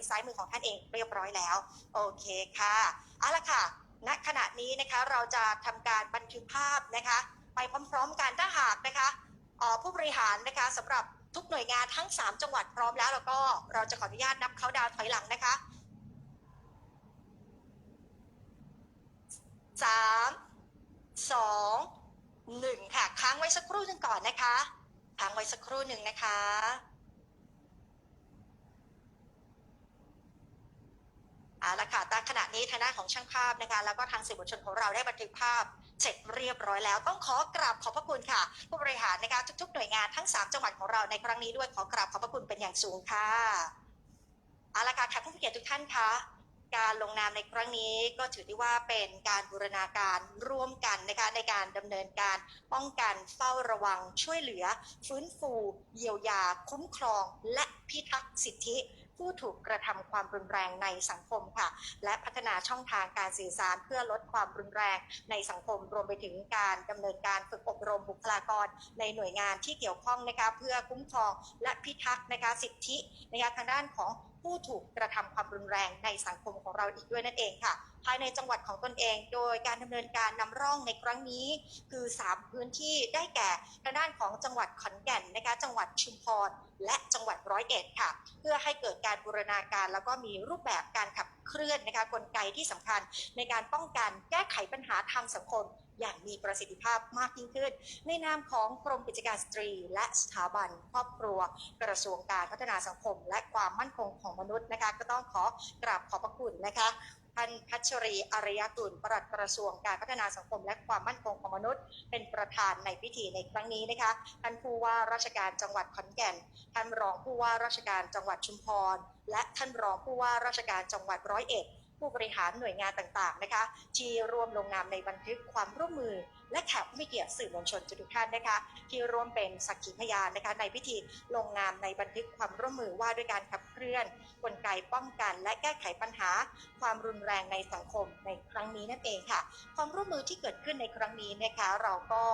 ณซ้ายมือของท่านเองเรียบร้อยแล้ว โอเคค่ะเอาละค่ะณขณะนี้นะคะเราจะทำการบันทึกภาพนะคะ ไปพร้อมๆกันถ้าหากนะคะผู้บริหารนะคะสำหรับทุกหน่วยงานทั้ง 3 จังหวัดพร้อมแล้วแล้วก็เราจะขออนุญาตนับเขาดาวถอยหลังนะคะสามสองหนึ่งค่ะ ค้างไว้สักครู่หนึ่งก่อนนะคะ ค้างไว้สักครู่หนึ่งนะคะ เอาละค่ะตาขณะนี้ทางด้านของช่างภาพนะคะแล้วก็ทางสื่อมวลชนของเราได้บันทึกภาพเสร็จเรียบร้อยแล้ว ต้องขอกราบขอบพระคุณค่ะ ผู้บริหารนะคะทุก ๆ หน่วยงานทั้ง 3 จังหวัดของเราในครั้งนี้ด้วยขอกราบขอบพระคุณเป็นอย่างสูงค่ะเอาละค่ะแขกผู้เกียรติทุกท่านคะการลงนามในครั้งนี้ก็ถือได้ว่าเป็นการบูรณาการร่วมกันนะคะในการดำเนินการป้องกันเฝ้าระวังช่วยเหลือ ฟื้นฟู เยียวยา คุ้มครอง และพิทักษ์สิทธิ ผู้ถูกกระทำความรุนแรงในสังคมค่ะ และพัฒนาช่องทางการสื่อสารเพื่อลดความรุนแรงในสังคม รวมไปถึงการดำเนินการฝึกอบรมบุคลากรในหน่วยงานที่เกี่ยวข้องนะคะเพื่อคุ้มครองและพิทักษ์นะคะสิทธินะคะทางด้านของผู้ถูกกระทำความรุนแรงในสังคมของเราอีกด้วยนั่นเองค่ะ ภายในจังหวัดของตนเอง โดยการดำเนินการนำร่องในครั้งนี้ คือ 3 พื้นที่ได้แก่ทางด้านของจังหวัดขอนแก่นนะคะจังหวัดชุมพรและจังหวัด ร้อยเอ็ดค่ะ เพื่อให้เกิดการบูรณาการ แล้วก็มีรูปแบบการขับเคลื่อนนะคะกลไกที่สำคัญ ในการป้องกันแก้ไขปัญหาทางสังคมอย่างมีประสิทธิภาพมากยิ่งขึ้น ในนามของกรมกิจการสตรี และสถาบันครอบครัว กระทรวงการพัฒนาสังคม และความมั่นคงของมนุษย์นะคะ ก็ต้องขอกราบขอบพระคุณนะคะ ท่านพัชรีอารยกุลปลัดกระทรวงการพัฒนาสังคม และความมั่นคงของมนุษย์ เป็นประธานในพิธีในครั้งนี้นะคะ ท่านผู้ว่าราชการจังหวัดขอนแก่น ท่านรองผู้ว่าราชการจังหวัดชุมพร และท่านรองผู้ว่าราชการจังหวัดร้อยเอ็ด ผู้บริหารหน่วยงานต่างๆนะคะ ที่ร่วมลงนามในบันทึกความร่วมมือ และแขกผู้มีเกียรติสื่อมวลชนทุกท่านนะคะ ที่ร่วมเป็นสักขีพยานนะคะในพิธีลงนามในบันทึกความร่วมมือว่าด้วยการขับเคลื่อน กลไกป้องกัน และแก้ไขปัญหา ความรุนแรงในสังคมในครั้งนี้นั่นเองค่ะ ความร่วมมือที่เกิดขึ้นในครั้งนี้นะคะเราก็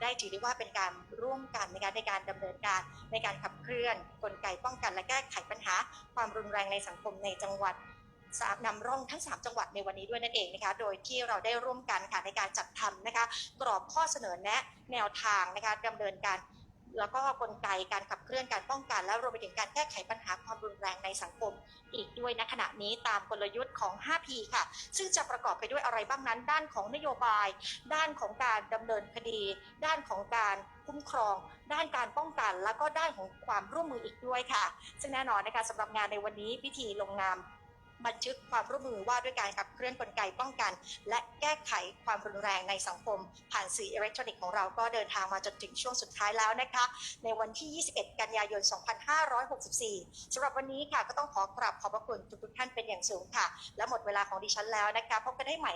ได้ถือได้ว่าเป็นการร่วมกันนะคะในการดำเนินการในการขับเคลื่อน กลไกป้องกัน และแก้ไขปัญหา ความรุนแรงในสังคมในจังหวัด นำร่องทั้ง 3 จังหวัดในวันนี้ด้วยนั่นเองนะคะโดยที่เราได้ร่วมกันค่ะในการจัดทำนะคะกรอบข้อเสนอแนะแนวทางนะคะดำเนินการแล้วก็กลไกการขับเคลื่อนการป้องกัน และรวมไปถึงการแก้ไขปัญหาความรุนแรงในสังคม อีกด้วยณขณะนี้ตามกลยุทธ์ของ 5P ค่ะ ซึ่งจะประกอบไปด้วยอะไรบ้างนั้น ด้านของนโยบาย ด้านของการดำเนินคดี ด้านของการคุ้มครอง ด้านการป้องกัน แล้วก็ด้านของความร่วมมืออีกด้วยค่ะ ซึ่งแน่นอนนะคะสำหรับงานในวันนี้พิธีลงนาม บันทึกความร่วมมือว่าด้วยการขับเคลื่อนกลไกป้องกัน และแก้ไขความรุนแรงในสังคม ผ่านสื่ออิเล็กทรอนิกส์ของเราก็เดินทางมาจนถึงช่วงสุดท้ายแล้วนะคะ ในวันที่ 21 กันยายน 2564สำหรับวันนี้ค่ะก็ต้องขอกราบขอบพระคุณทุกท่านเป็นอย่างสูงค่ะ และหมดเวลาของดิฉันแล้วนะคะพบกันได้ใหม่